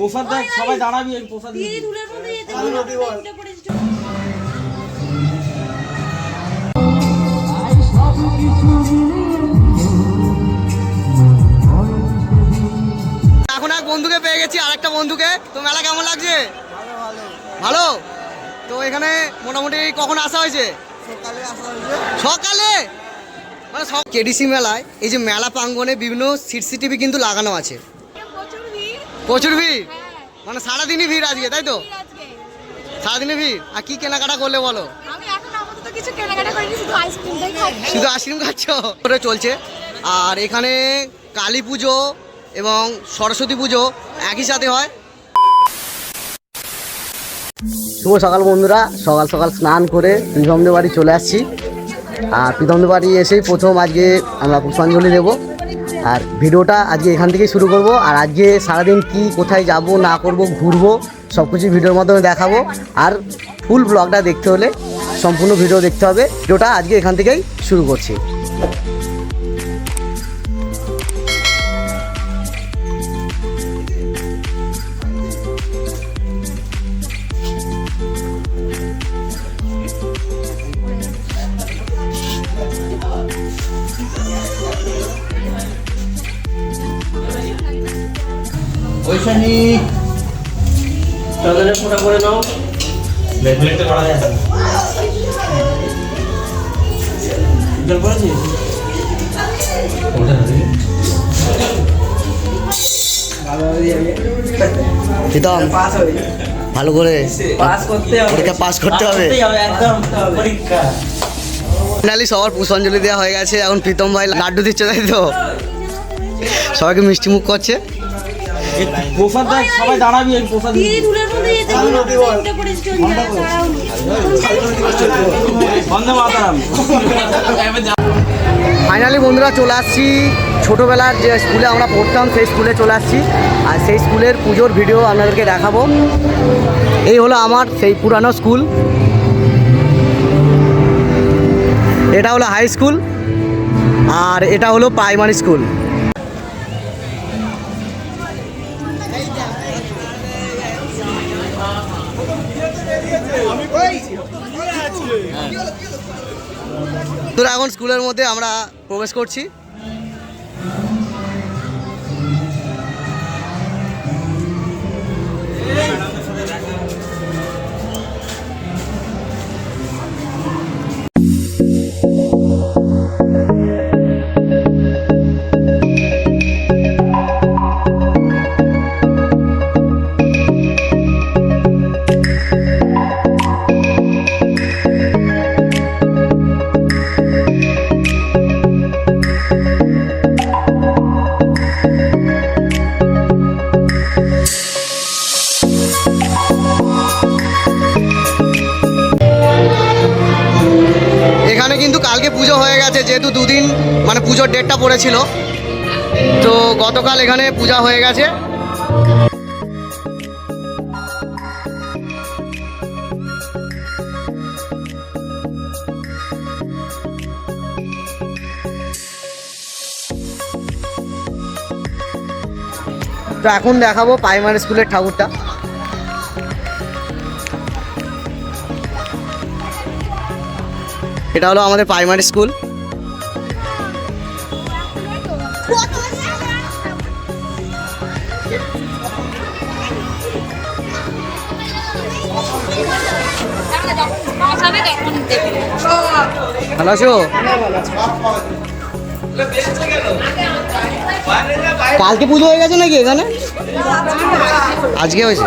প্রসাদ দেখ সবাই দাঁড়াবি এই প্রসাদ। ধুলের মধ্যে যেতে এখন এক বন্ধুকে পেয়ে গেছি আরেকটা বন্ধুকে। তো মেলা কেমন লাগছে? ভালো তো এখানে মোটামুটি কখন আসা হয়েছে? সকালে মানে সব কেডিসি মেলায় এই যে মেলা প্রাঙ্গনে বিভিন্ন সিসিটিভি কিন্তু লাগানো আছে। প্রচুর ভিড়? হ্যাঁ, মানে সারাদিনই ভিড় আজকে তাই তো? সারাদিনই ভিড়? আর কি কেনাকাটা করলে বলো? আমি এখন আপাতত কিছু কেনাকাটা করিনি শুধু আইসক্রিম খাচ্ছ। করে চলছে। আর এখানে কালী পুজো এবং সরস্বতী পুজো একই সাথে হয়। শুভ সকাল বন্ধুরা সকাল সকাল স্নান করে প্রীতমদের বাড়ি চলে আসছি। আর প্রীতমদের বাড়ি এসেই প্রথম আজকে আমরা পুষ্পাঞ্জলি দেব। আর ভিডিওটা আজকে এখান থেকেই শুরু করব। আর আজকে সারাদিন কি, কোথায় যাব, না করব, ঘুরবো সব কিছু ভিডিওর মাধ্যমে দেখাবো। আর ফুল ব্লগটা দেখতে হলে সম্পূর্ণ ভিডিও দেখতে হবে। ভিডিওটা আজকে এখান থেকেই শুরু করছি। ওইখানে চন্দনের ফোঁটা করে নাও। ব্যাকলেটে করা যায় জল পড়েছিস প্রীতম ভালো করে পাস করতে হবে। পরীক্ষা পাস করতে হবে। ফাইনালি সবার পুষ্পাঞ্জলি দেওয়া হয়ে গেছে। এখন প্রীতম ভাই লাড্ডু দিচ্ছে তাই তো? সবাইকে মিষ্টি মুখ করছে। প্রসাদ দেখ সবাই দাঁড়াবি এই প্রসাদ। বন্দে মাতারাম। ফাইনালি বন্ধুরা চলে আসছি। ছোটোবেলার যে স্কুলে আমরা পড়তাম সেই স্কুলে চলে আসছি। আর সেই স্কুলের পুজোর ভিডিও আপনাদেরকে দেখাবো। এই হলো আমার সেই পুরানো স্কুল। এটা হলো হাই স্কুল আর এটা হলো প্রাইমারি স্কুল তো এখন স্কুলের মধ্যে আমরা প্রবেশ করছি। ডেটটা পড়েছিল। তো গতকাল এখানে পূজা হয়ে গেছে। তো এখন দেখাবো প্রাইমারি স্কুলের ঠাকুরটা। এটা হলো আমাদের প্রাইমারি স্কুল ভালো আছো কালকে পুজো হয়ে গেছে নাকি এখানে? আজকে হয়েছে।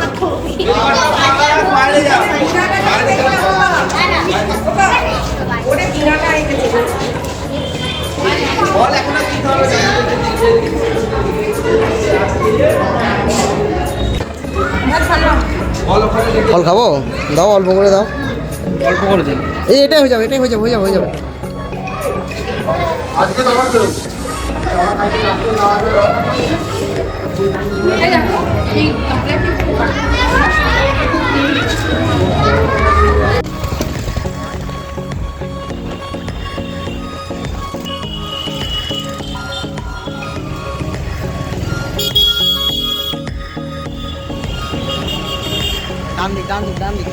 ফল খাব? দাও অল্প করে দাও। অল্প করে দিন। এই এটাই হয়ে যাবে এটাই হয়ে যাবে হয়ে যাবে হয়ে যাবে। আজকে তোমার ডান দিক ডান দিক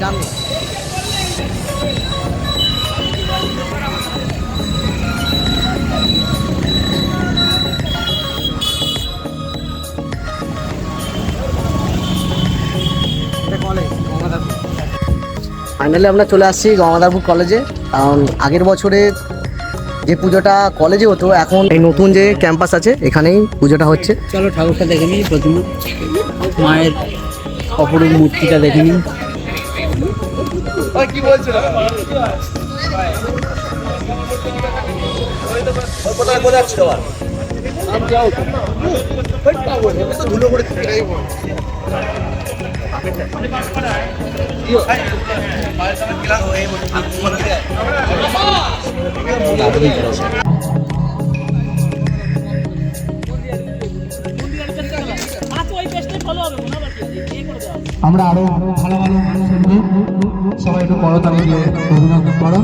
ফাইনালি আমরা চলে আসছি গঙ্গাধারপুর কলেজে কারণ আগের বছরে যে পুজোটা কলেজে হতো, এখন এই নতুন যে ক্যাম্পাস আছে, এখানেই পুজোটা হচ্ছে। চলো ঠাকুরটা দেখে নিই প্রতিমা। মায়ের অপরূপ মূর্তিটা দেখে নিই আমরা আরও ভালো ভালো মানুষ সবাই একটু করো তাহলে অভিনন্দন করো।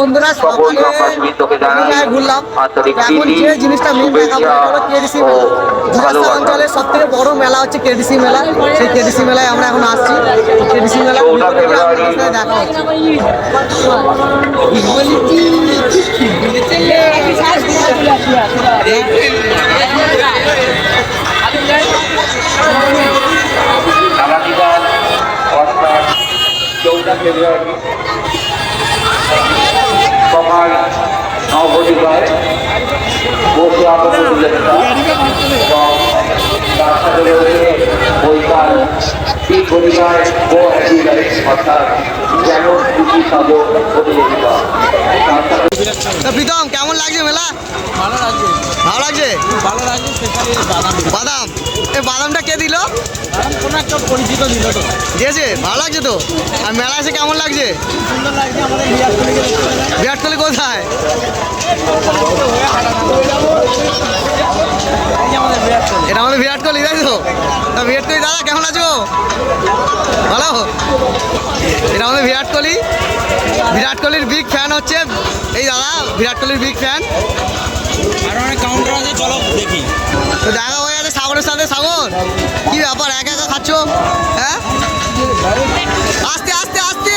বন্ধুরা সকল ঘুরলাম। এখন যে জিনিসটা মেন দেখাবো হলো কেডিসি মেলা। অঞ্চলের সব থেকে বড় মেলা হচ্ছে কেডিসি মেলা। সেই কেডিসি মেলায় আমরা এখন আসছি। কেডিসি মেলা দেখা হচ্ছে। চৌঠা ফেব্রুয়ারি সকাল ন ঘটিকায় বসে আগত প্রতিযোগিতা এবং তার সাথে রয়েছে বৈকাল ঘটিকায় গো অ্যাক্সিডেন্ট অর্থাৎ যেন সাগর প্রতিযোগিতা তার সাথে তো প্রীতম কেমন লাগছে মেলা? ভালো লাগছে। ভালো লাগছে? ভালো লাগছে স্পেশালি বাদাম। বাদাম? এই বাদামটা কে দিল? বাদাম কোনো একটা পরিচিত দিল তো। দিয়েছে? ভালো লাগছে তো? আর মেলা এসে কেমন লাগছে? সুন্দর লাগছে আমাদের বিরাট কোহলি কোথায়? এটা আমাদের বিরাট কোহলি তাই তো? তা বিরাট কোহলি দাদা কেমন আছো? ভালো? এটা আমাদের বিরাট কোহলি বিরাট কোহলির বিগ ফ্যান হচ্ছে এই দাদা বিরাট কোহলির বিগ ফ্যান আর অনেক কাউন্টার আছে চলো দেখি। তো দেখা হয়ে গেছে সাগরের সাথে সাগর। কি ব্যাপার একা একা খাচ্ছ? হ্যাঁ? আস্তে আস্তে আস্তে।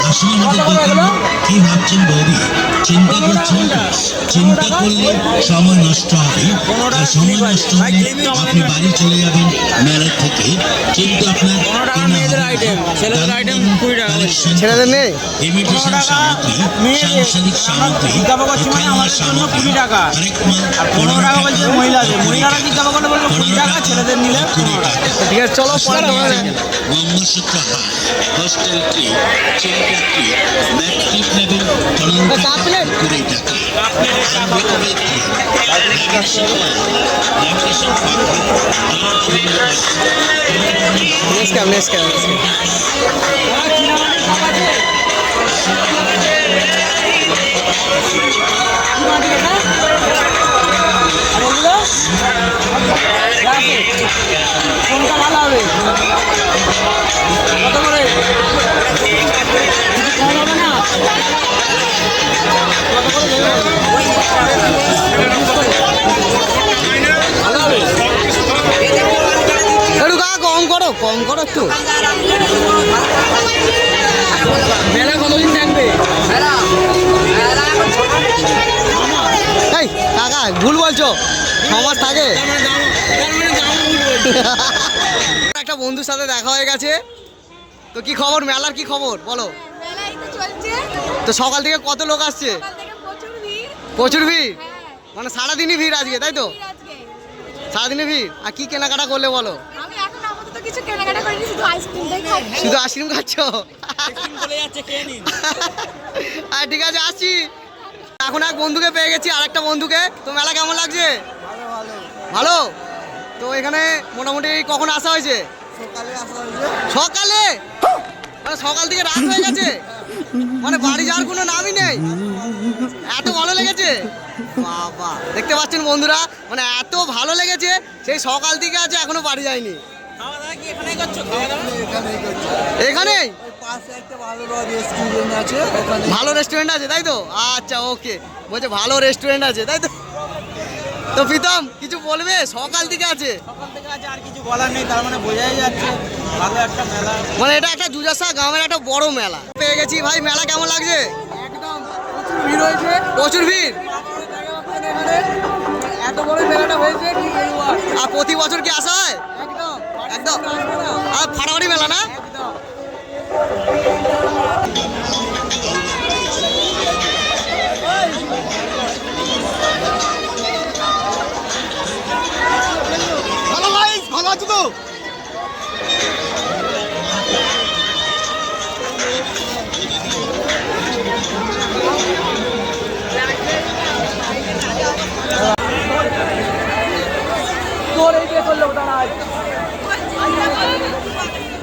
না আসুন আমাদের দোকানে কি ভাবছেন বৌদি? চিন্তা করছেন চিন্তা করলে সময় নষ্ট হবে। আর সময় নষ্ট হলে আপনি বাড়ি চলে যাবেন মেলা থেকে। কিন্তু আপনার কেনা হবে না। ছেলেদের item কুড়ি টাকা করে। Collection ছেলেদের নেই ইমিটেশন সামগ্রী সাংসারিক সামগ্রী আমরা জামা কাপড় ছিঁড়ে খেলনার সামগ্রী, 20 মাল পনেরো টাকা বলছে মহিলাদের। মহিলারা টাকা। কি জামা কুড়ি টাকা, ছেলেদের নিলে কুড়ি টাকা। ঠিক আছে চলো গঙ্গসূত্র ম্যাট ক্লিপ নেবেন পনেরো কুড়ি টাকা কোনটা ভালো হবে কত করে কম করো একটু। মেলা কতদিন থাকবে? এই কাকা ভুল বলছো। সমাজ থাকে। একটা বন্ধুর সাথে দেখা হয়ে গেছে। তো কি খবর? মেলার কি খবর? বলো। তো সকাল থেকে কত লোক আসছে? প্রচুর ভিড়। প্রচুর ভিড়? হ্যাঁ। মানে সারাদিনই ভিড় আজকে তাই তো? সারাদিনই ভিড়? আর কি কেনাকাটা করলে বলো? আপাতত কিছু কেনাকাটা করিনি শুধু আইসক্রিমটাই খাচ্ছি শুধু আইসক্রিম খাচ্ছ? বলে যাচ্ছে খেয়ে নিন। আর ঠিক আছে আসছি। এখন এক বন্ধুকে পেয়ে গেছি আর একটা বন্ধুকে। তো মেলা কেমন লাগছে? ভালো। তো এখানে মোটামুটি কখন আসা হয়েছে? সকালে মানে সকাল থেকে রাত হয়ে গেছে? মানে বাড়ি যাওয়ার কোনো নামই নেই। এত ভালো লেগেছে? বাবা দেখতে পাচ্ছেন বন্ধুরা মানে এত ভালো লেগেছে সেই সকাল থেকে আছে এখনও বাড়ি যায়নি। এখানেই ভালো রেস্টুরেন্ট আছে ওখানে। ভালো রেস্টুরেন্ট আছে তাই তো? আচ্ছা ওকে বলছে ভালো রেস্টুরেন্ট আছে তাই তো? তো প্রীতম কিছু বলবে? সকাল থেকে আছে। সকাল থেকে আছে আর কিছু বলার নেই তার মানে বোঝাই যাচ্ছে। ভালো একটা মেলা। মানে এটা একটা জুজাসা গ্রামের একটা বড় মেলা। পেয়ে গেছি ভাই মেলা কেমন লাগছে? একদম প্রচুর ভিড় হয়েছে। প্রচুর ভিড়? এত বড় মেলাটা হয়েছে আর? আর প্রতি বছর কি আসা হয়? একদম। আর ফাটাফাটি মেলা না? ভালো ভালো আছো তো?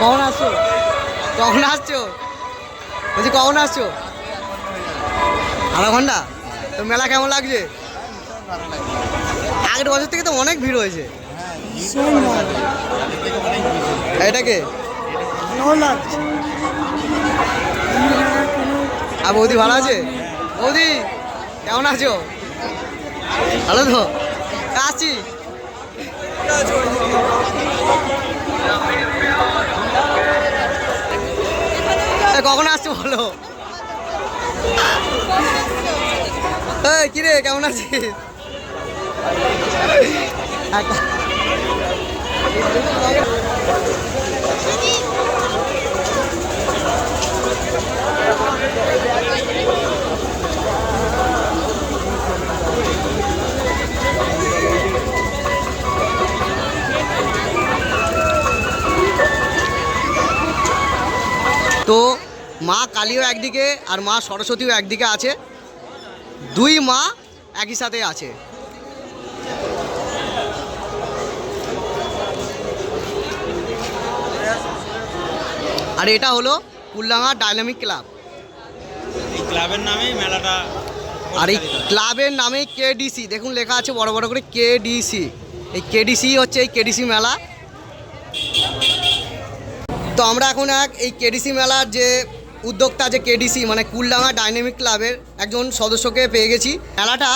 কখন আসছো? কখন আসছো? বলছি, কখন আসছো? আধা ঘণ্টা? তো মেলা কেমন লাগছে? আগের বছর থেকে তো অনেক ভিড় হয়েছে। এটাকে আর বৌদি ভালো আছে? বৌদি, কেমন আছো? ভালো তো? আসছি। কখন আসছো বলো? কিরে কেমন আছিস? তো মা কালীও একদিকে আর মা সরস্বতীও একদিকে আছে। দুই মা একই সাথে আছে। আর এটা হলো কুল্লাঙ্গা ডাইনামিক ক্লাব। এই ক্লাবের নামেই মেলাটা আর এই ক্লাবের নামে কেডিসি। দেখুন লেখা আছে বড় বড় করে কেডিসি। এই কেডিসি হচ্ছে এই কেডিসি মেলা। তো আমরা এখন এক এই কেডিসি মেলার যে উদ্যোক্তা যে কেডিসি মানে কুলডাঙ্গা ডাইনামিক ক্লাবের একজন সদস্যকে পেয়ে গেছি। মেলাটা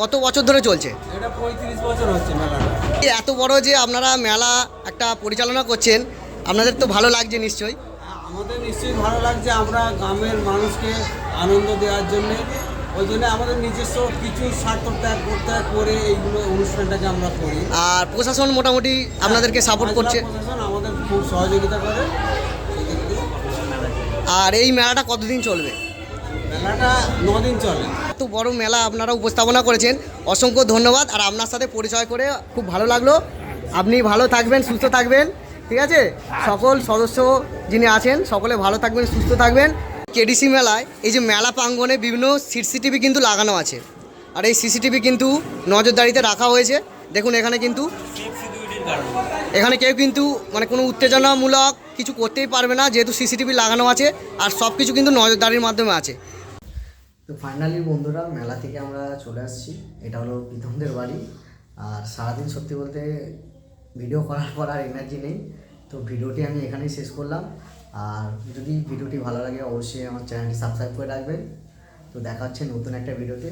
কত বছর ধরে চলছে? এটা পঁয়ত্রিশ বছর হচ্ছে মেলাটা। এত বড় যে আপনারা মেলা একটা পরিচালনা করছেন আপনাদের তো ভালো লাগছে নিশ্চয়ই। আমাদের নিশ্চয়ই ভালো লাগছে আমরা গ্রামের মানুষকে আনন্দ দেওয়ার জন্য। ওই জন্য আমাদের নিজস্ব কিছু স্বার্থ ত্যাগ করতে করে এইগুলো অনুষ্ঠানটাকে আমরা করি। আর প্রশাসন মোটামুটি আপনাদেরকে সাপোর্ট করছে। প্রশাসন আমাদের খুব সহযোগিতা করে। আর এই মেলাটা কতদিন চলবে? মেলাটা চলে। এত বড় মেলা আপনারা উপস্থাপনা করেছেন অসংখ্য ধন্যবাদ। আর আপনার সাথে পরিচয় করে খুব ভালো লাগল। আপনি ভালো থাকবেন সুস্থ থাকবেন ঠিক আছে? সকল সদস্য যিনি আছেন সকলে ভালো থাকবেন সুস্থ থাকবেন। কেডিসি মেলায় এই যে মেলা প্রাঙ্গনে বিভিন্ন সিসিটিভি কিন্তু লাগানো আছে। আর এই সিসিটিভি কিন্তু নজরদারিতে রাখা হয়েছে। দেখুন এখানে কিন্তু এখানে কেউ কিন্তু মানে কোনো উত্তেজনামূলক কিছু করতেই পারবে না, যেহেতু সিসিটিভি লাগানো আছে আর সব কিছু কিন্তু নজরদারির মাধ্যমে আছে। তো ফাইনালি বন্ধুরা, মেলা থেকে আমরা চলে আসছি। এটা হলো প্রীতমদের বাড়ি। আর সারাদিন সত্যি বলতে ভিডিও করার পর আর এনার্জি নেই। তো ভিডিওটি আমি এখানেই শেষ করলাম। আর যদি ভিডিওটি ভালো লাগে, অবশ্যই আমার চ্যানেলটি সাবস্ক্রাইব করে রাখবেন। তো দেখা হচ্ছে নতুন একটা ভিডিওতে